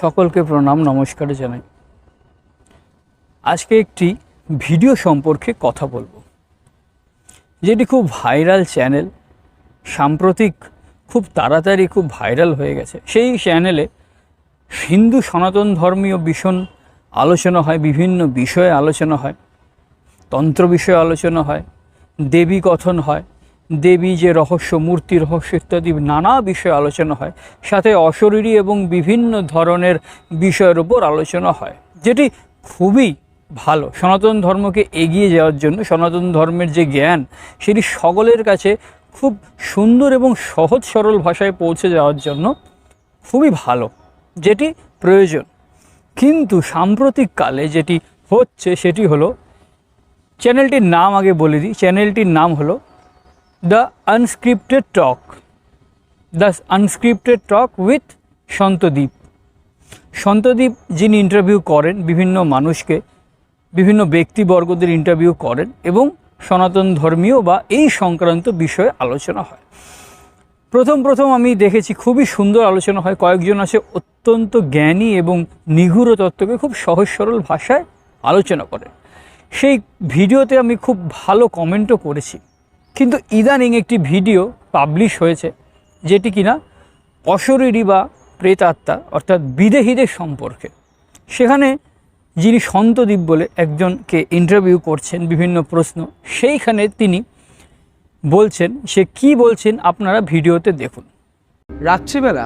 সকলকে প্রণাম, নমস্কার জানাই। আজকে একটি ভিডিও সম্পর্কে কথা বলব, যেটি খুব ভাইরাল চ্যানেল, সাম্প্রতিক খুব তাড়াতাড়ি খুব ভাইরাল হয়ে গেছে। সেই চ্যানেলে হিন্দু সনাতন ধর্মীয় ভীষণ আলোচনা হয়, বিভিন্ন বিষয়ে আলোচনা হয়, তন্ত্র বিষয়ে আলোচনা হয়, দেবী কথন হয় দেবী যে রহস্য, মূর্তি, রহস্য ইত্যাদি নানা বিষয়ে আলোচনা হয়, সাথে অশরীরী এবং বিভিন্ন ধরনের বিষয়ের উপর আলোচনা হয়, যেটি খুবই ভালো। সনাতন ধর্মকে এগিয়ে যাওয়ার জন্য সনাতন ধর্মের যে জ্ঞান, সেটি সকলের কাছে খুব সুন্দর এবং সহজ সরল ভাষায় পৌঁছে যাওয়ার জন্য খুবই ভালো, যেটি প্রয়োজন। কিন্তু সাম্প্রতিককালে যেটি হচ্ছে, সেটি হলো, চ্যানেলটির নাম আগে বলে দিই। চ্যানেলটির নাম হলো the unscripted talk the unscripted talk with Santadwip Santadwip যিনি ইন্টারভিউ করেন, বিভিন্ন মানুষকে, বিভিন্ন ব্যক্তিবর্গদের ইন্টারভিউ করেন এবং সনাতন ধর্মীয় বা এই সংক্রান্ত বিষয়ে আলোচনা হয়। প্রথম প্রথম আমি দেখেছি খুবই সুন্দর আলোচনা হয়। কয়েকজন আছে অত্যন্ত জ্ঞানী এবং নিগুড় তত্ত্বকে খুব সহজ সরল ভাষায় আলোচনা করেন সেই ভিডিওতে আমি খুব ভালো কমেন্টও করেছি। কিন্তু ইদানিং একটি ভিডিও পাবলিশ হয়েছে, যেটি কিনা অশরীরী বা প্রেতাত্মা, অর্থাৎ বিদেহীদের সম্পর্কে। সেখানে যিনি সন্তদ্বীপ বলে একজনকে ইন্টারভিউ করছেন, বিভিন্ন প্রশ্ন, সেইখানে তিনি বলছেন, সে কি বলছেন আপনারা ভিডিওতে দেখুন। রাত্রিবেলা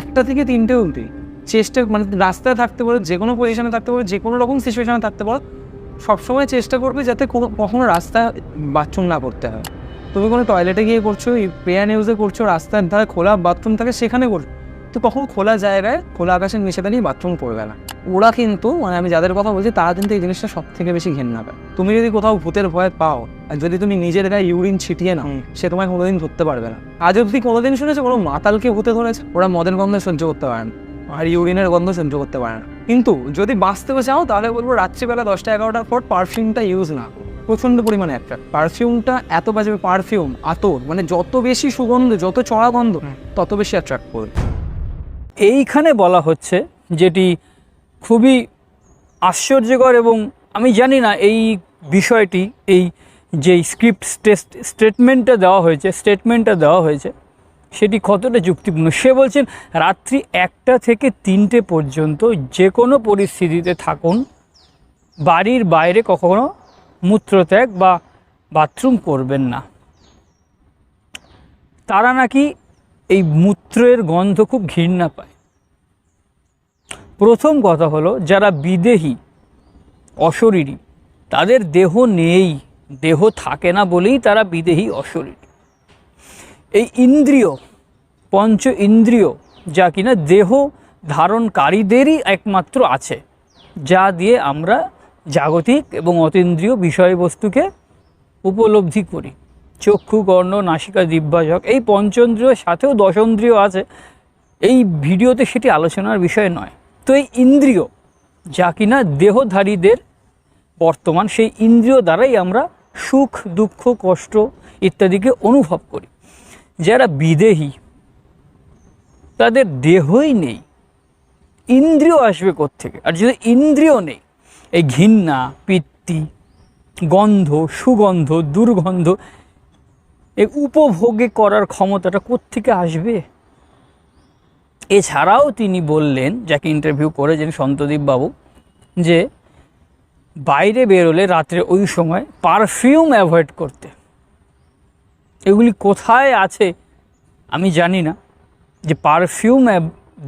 একটা থেকে তিনটে অবধি চেষ্টা মানে রাস্তায় থাকতে পারো যে কোনো পজিশনে থাকতে পারো যে কোনো রকম সিচুয়েশনে থাকতে পারো সবসময় চেষ্টা করবে যাতে কোনো, কখনো রাস্তায় বাথরুম না করতে হয়। তুমি কোনো টয়লেটে গিয়ে করছ প্রেয়ার নিউজে করছ রাস্তার ধারে খোলা বাথরুম থাকে সেখানে করছ। তো কখনো খোলা জায়গায় খোলা আকাশের নিচে দাঁড়িয়ে বাথরুম করবে না। ওরা কিন্তু মানে আমি যাদের কথা বলছি তারা কিন্তু এই জিনিসটা সব থেকে বেশি ঘেন্না পায় তুমি যদি কোথাও ভূতের ভয় পাও আর যদি তুমি নিজের গায়ে ইউরিন ছিটিয়ে নাও সে তোমায় কোনোদিন ধরতে পারবে না। আজ অব্দি কোনোদিন শুনেছো কোনো মাতালকে ভূতে ধরেছে? ওরা মদের গন্ধ সহ্য করতে পারে না আর ইউরিনের গন্ধ সহ্য করতে পারে না। কিন্তু যদি বাঁচতে চাও তাহলে বলব রাত্রিবেলা দশটা এগারোটার পর পারফিউমটা ইউজ না করো। প্রচণ্ড পরিমাণে একটা পারফিউমটা এত বাজে পারফিউম আতর মানে যত বেশি সুগন্ধ যত চড়া গন্ধ তত বেশি অ্যাট্রাক্ট করবে। এইখানে বলা হচ্ছে যেটি খুবই আশ্চর্যকর এবং আমি জানি না এই বিষয়টি এই যে স্ক্রিপ্ট স্টেটমেন্টটা দেওয়া হয়েছে স্টেটমেন্টটা দেওয়া হয়েছে সেটি কতটা যুক্তিপূর্ণ? সে বলছেন রাত্রি একটা থেকে তিনটে পর্যন্ত যে কোনো পরিস্থিতিতে থাকুন বাড়ির বাইরে কখনো মূত্রত্যাগ বা বাথরুম করবেন না। তারা নাকি এই মূত্রের গন্ধ খুব ঘৃণা পায়। প্রথম কথা হলো, যারা বিদেহী, অশরীরী, তাদের দেহ নেই, দেহ থাকে না বলেই তারা বিদেহী, অশরীরী। এই ইন্দ্রিয়, পঞ্চ ইন্দ্রিয়, যা কিনা দেহ ধারণকারীদেরই একমাত্র আছে, যা দিয়ে আমরা জাগতিক এবং অতীন্দ্রিয় বিষয়বস্তুকে উপলব্ধি করি। চক্ষু, কর্ণ, নাসিকা দিব্যাজক এই পঞ্চেন্দ্রিয়র সাথেও দশেন্দ্রিয় আছে। এই ভিডিওতে সেটি আলোচনার বিষয় নয়। তো এই ইন্দ্রিয়, যা কিনা দেহধারীদের বর্তমান, সেই ইন্দ্রিয় দ্বারাই আমরা সুখ, দুঃখ, কষ্ট ইত্যাদিকে অনুভব করি। যারা বিদেহী, তাদের দেহই নেই। ইন্দ্রিয় আসবে থেকে আর যদি ইন্দ্রিয় নেই এই ঘৃণা, পিত্তি, গন্ধ, সুগন্ধ, দুর্গন্ধ এই উপভোগে করার ক্ষমতাটা কোত্থেকে আসবে? এছাড়াও তিনি বললেন, যাকে ইন্টারভিউ করেছেন সন্তদীপ বাবু, যে বাইরে বেরোলে রাত্রে ওই সময় পারফিউম অ্যাভয়েড করতে। এগুলি কোথায় আছে আমি জানি না, যে পারফিউম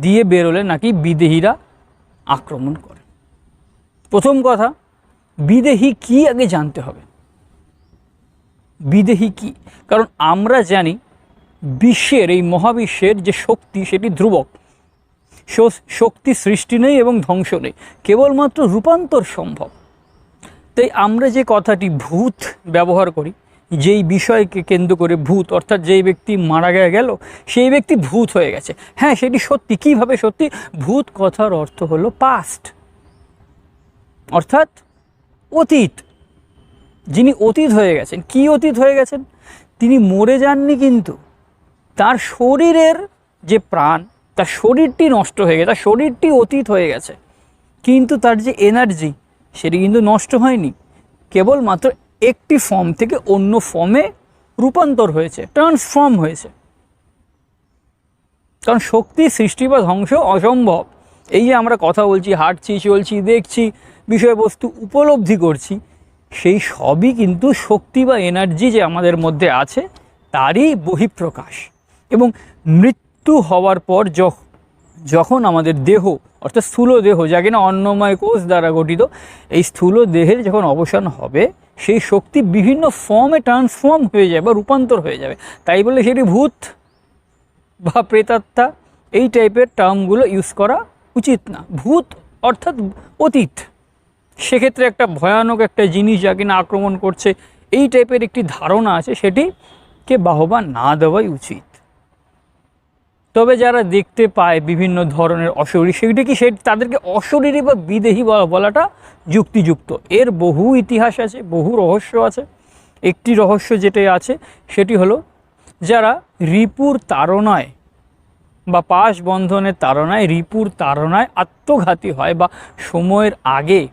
দিয়ে বেরোলে নাকি বিদেহীরা আক্রমণ করে। প্রথম কথা, বিদেহী কি আগে জানতে হবে? বিদেহী কি? কারণ আমরা জানি বিশ্বের, এই মহাবিশ্বের যে শক্তি, সেটি ধ্রুবক। শক্তি সৃষ্টি নেই এবং ধ্বংস নেই। কেবলমাত্র রূপান্তর সম্ভব। তাই আমরা যে কথাটি ভূত ব্যবহার করি, যেই বিষয়কে কেন্দ্র করে ভূত, অর্থাৎ যেই ব্যক্তি মারা গিয়ে গেল, সেই ব্যক্তি ভূত হয়ে গেছে। হ্যাঁ সেটি সত্যি। কীভাবে সত্যি? ভূত কথার অর্থ হলো পাস্ট অর্থাৎ অতীত। যিনি অতীত হয়ে গেছেন। কি অতীত হয়ে গেছেন? তিনি মরে যাননি কিন্তু। তার শরীরের যে প্রাণ, তার শরীরটি নষ্ট হয়ে গেছে, তার শরীরটি অতীত হয়ে গেছে। কিন্তু তার যে এনার্জি সেটি কিন্তু নষ্ট হয়নি। কেবলমাত্র একটি ফর্ম থেকে অন্য ফর্মে রূপান্তর হয়েছে ট্রান্সফর্ম হয়েছে। কারণ শক্তি সৃষ্টি বা ধ্বংস অসম্ভব। এই যে আমরা কথা বলছি, হাঁটছি, চলছি, দেখছি বিষয়বস্তু উপলব্ধি করছি, সেই সবই কিন্তু শক্তি বা এনার্জি যে আমাদের মধ্যে আছে, তারই বহিঃপ্রকাশ। এবং মৃত্যু হওয়ার পর যখন আমাদের দেহ, অর্থাৎ স্থূল দেহ যা কিনা অন্নময় কোষ দ্বারা গঠিত, এই স্থূল দেহের যখন অবসান হবে, সেই শক্তি বিভিন্ন ফর্মে ট্রান্সফর্ম হয়ে যাবে বা রূপান্তর হয়ে যাবে। তাই বলে সেটি ভূত বা প্রেতাত্মা, এই টাইপের টার্মগুলো ইউজ করা উচিত না। ভূত অর্থাৎ অতীত। সেক্ষেত্রে একটা ভয়ানক একটা জিনিস যা কিনা আক্রমণ করছে, এই টাইপের একটি ধারণা আছে, সেটিকে বাহবা না দেওয়াই উচিত। তবে যারা দেখতে পায় বিভিন্ন ধরনের অশরীর সেটি কি সে, তাদেরকে অশরীরী বা বিদেহী বলা- বলাটা যুক্তিযুক্ত। এর বহু ইতিহাস আছে, বহু রহস্য আছে। একটি রহস্য যেটা আছে, সেটি হলো যারা রিপুর তাড়নায় বা পাশ বন্ধনের তাড়নায় রিপুর তাড়নায় আত্মঘাতী হয় বা সময়ের আগে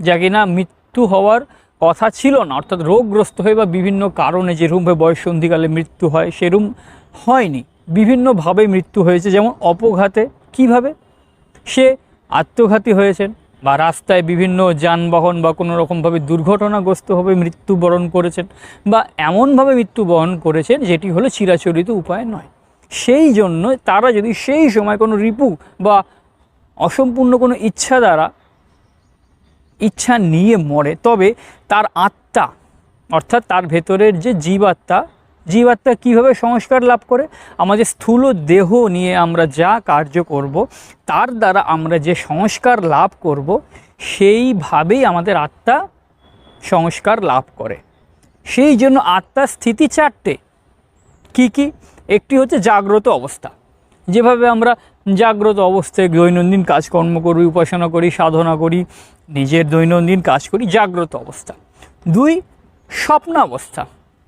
যা কিনা মৃত্যু হওয়ার কথা ছিল না। অর্থাৎ রোগগ্রস্ত হয়ে বা বিভিন্ন কারণে যেরূপভাবে বয়সন্ধিকালে মৃত্যু হয় সেরূপ হয়নি। বিভিন্নভাবে মৃত্যু হয়েছে, যেমন অপঘাতে। কীভাবে? সে আত্মঘাতী হয়েছেন বা রাস্তায় বিভিন্ন যানবাহন বা কোনো রকমভাবে দুর্ঘটনাগ্রস্তভাবে মৃত্যুবরণ করেছেন বা এমনভাবে মৃত্যুবরণ করেছেন, যেটি হলো চিরাচরিত উপায় নয়। সেই জন্য তারা যদি সেই সময় কোনো রিপু বা অসম্পূর্ণ কোনো ইচ্ছা দ্বারা ইচ্ছা নিয়ে মরে, তবে তার আত্মা, অর্থাৎ তার ভেতরের যে জীবাত্মা জীবাত্মা কীভাবে সংস্কার লাভ করে? আমাদের স্থূল দেহ নিয়ে আমরা যা কার্য করব, তার দ্বারা আমরা যে সংস্কার লাভ করব, সেইভাবেই আমাদের আত্মা সংস্কার লাভ করে। সেই জন্য আত্মার স্থিতি চারটে। কি কি? একটি হচ্ছে জাগ্রত অবস্থা। যেভাবে আমরা জাগ্রত অবস্থায় দৈনন্দিন কাজকর্ম করি, উপাসনা করি, সাধনা করি, নিজের দৈনন্দিন কাজ করি, জাগ্রত অবস্থা। দুই স্বপ্ন অবস্থা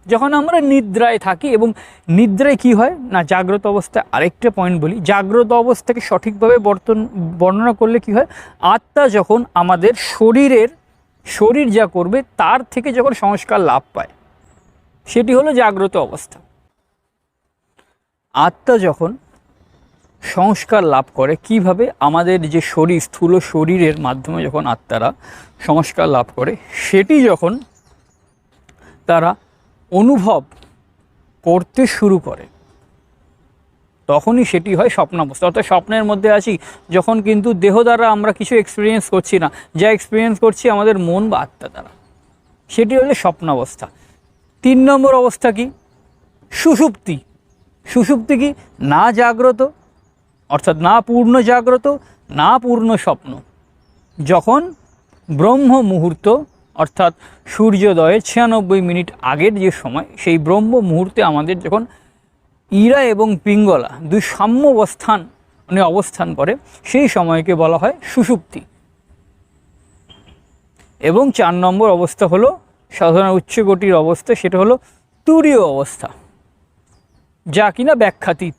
যখন আমরা নিদ্রায় থাকি এবং নিদ্রায় কি হয়? না, জাগ্রত অবস্থায় আরেকটা পয়েন্ট বলি। জাগ্রত অবস্থাকে সঠিকভাবে বর্তন, বর্ণনা করলে কি হয়? আত্মা যখন আমাদের শরীরের, শরীর যা করবে তার থেকে যখন সংস্কার লাভ পায়, সেটি হলো জাগ্রত অবস্থা। আত্মা যখন সংস্কার লাভ করে কীভাবে আমাদের যে শরীর, স্থূল শরীরের মাধ্যমে যখন আত্মারা সংস্কার লাভ করে, সেটি যখন তারা অনুভব করতে শুরু করে, তখনই সেটি হয় স্বপ্নাবস্থা অর্থাৎ স্বপ্নের মধ্যে আছি, যখন কিন্তু দেহ দ্বারা আমরা কিছু এক্সপিরিয়েন্স করছি না, যা এক্সপিরিয়েন্স করছি আমাদের মন বা আত্মা দ্বারা। সেটি হলো স্বপ্নাবস্থা। তিন নম্বর অবস্থা কি? সুষুপ্তি। সুষুপ্তি কি? না জাগ্রত অর্থাৎ না পূর্ণ জাগ্রত, না পূর্ণ স্বপ্ন। যখন ব্রহ্ম মুহূর্ত, অর্থাৎ সূর্যোদয়ের ছিয়ানব্বই মিনিট আগের যে সময়, সেই ব্রহ্ম মুহূর্তে আমাদের যখন ইরা এবং পিঙ্গলা দুই সাম্য অবস্থান মানে অবস্থান করে, সেই সময়কে বলা হয় সুষুপ্তি। এবং চার নম্বর অবস্থা হলো, সাধারণ উচ্চকোটির অবস্থা, সেটা হলো তুরীয় অবস্থা, যা কিনা ব্যাখ্যাতীত।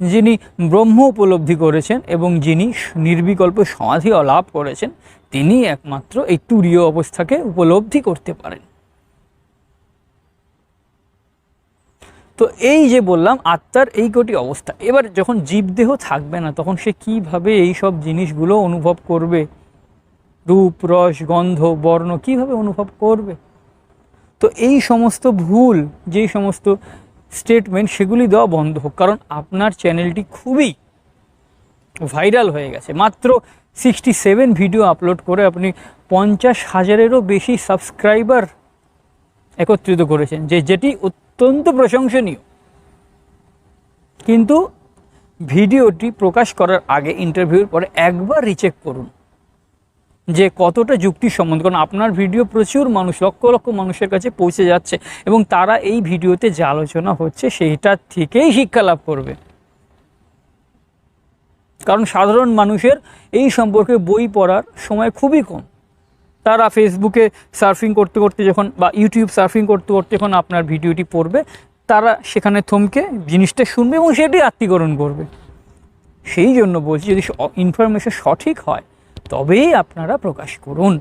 যিনি ব্রহ্ম উপলব্ধি করেছেন এবং যিনি নির্বিকল্প সমাধি লাভ করেছেন, তিনি একমাত্র এই তুরীয় অবস্থাকে উপলব্ধি করতে পারেন। তো এই যে বললাম, আত্মার এই কটি অবস্থা, এবার যখন জীবদেহ থাকবে না, তখন সে কীভাবে এই সব জিনিসগুলো অনুভব করবে? রূপ, রস, গন্ধ, বর্ণ কীভাবে অনুভব করবে? তো এই সমস্ত ভুল, যেই সমস্ত স্টেটমেন্ট সেগুলি দেওয়া বন্ধ হোক, কারণ আপনার চ্যানেলটি খুবই ভাইরাল হয়ে গেছে। মাত্র সিক্সটি সেভেন ভিডিও আপলোড করে আপনি পঞ্চাশ হাজারেরও বেশি সাবস্ক্রাইবার একত্রিত করেছেন, যে যেটি অত্যন্ত প্রশংসনীয়। কিন্তু ভিডিওটি প্রকাশ করার আগে ইন্টারভিউর পরে একবার রিচেক করুন। যে কতটা যুক্তিসম্মত কারণ আপনার ভিডিও প্রচুর মানুষ, লক্ষ লক্ষ মানুষের কাছে পৌঁছে যাচ্ছে এবং তারা এই ভিডিওতে যে আলোচনা হচ্ছে সেইটার থেকেই শিক্ষা লাভ করবে। কারণ সাধারণ মানুষের এই সম্পর্কে বই পড়ার সময় খুবই কম। তারা ফেসবুকে সার্ফিং করতে করতে যখন বা ইউটিউব সার্ফিং করতে করতে যখন আপনার ভিডিওটি পড়বে, তারা সেখানে থমকে জিনিসটা শুনবে এবং সেটি আত্মীকরণ করবে। সেই জন্য বলছি যদি ইনফরমেশন সঠিক হয় তবেই আপনারা প্রকাশ করুন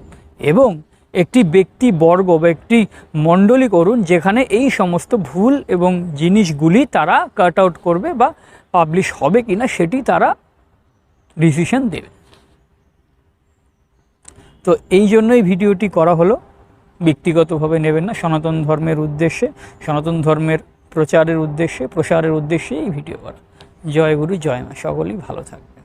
এবং একটি ব্যক্তি বর্গ বা একটি মণ্ডলী করুন যেখানে এই সমস্ত ভুল এবং জিনিসগুলি তারা কাট আউট করবে বা পাবলিশ হবে কি না সেটি তারা ডিসিশন দেবে। তো এই জন্যই ভিডিওটি করা হলো। ব্যক্তিগতভাবে নেবেন না, সনাতন ধর্মের উদ্দেশ্যে, সনাতন ধর্মের প্রচারের উদ্দেশ্যে, প্রসারের উদ্দেশ্যে এই ভিডিও করা। জয় গুরু, জয় মা, সকলেই ভালো থাকবে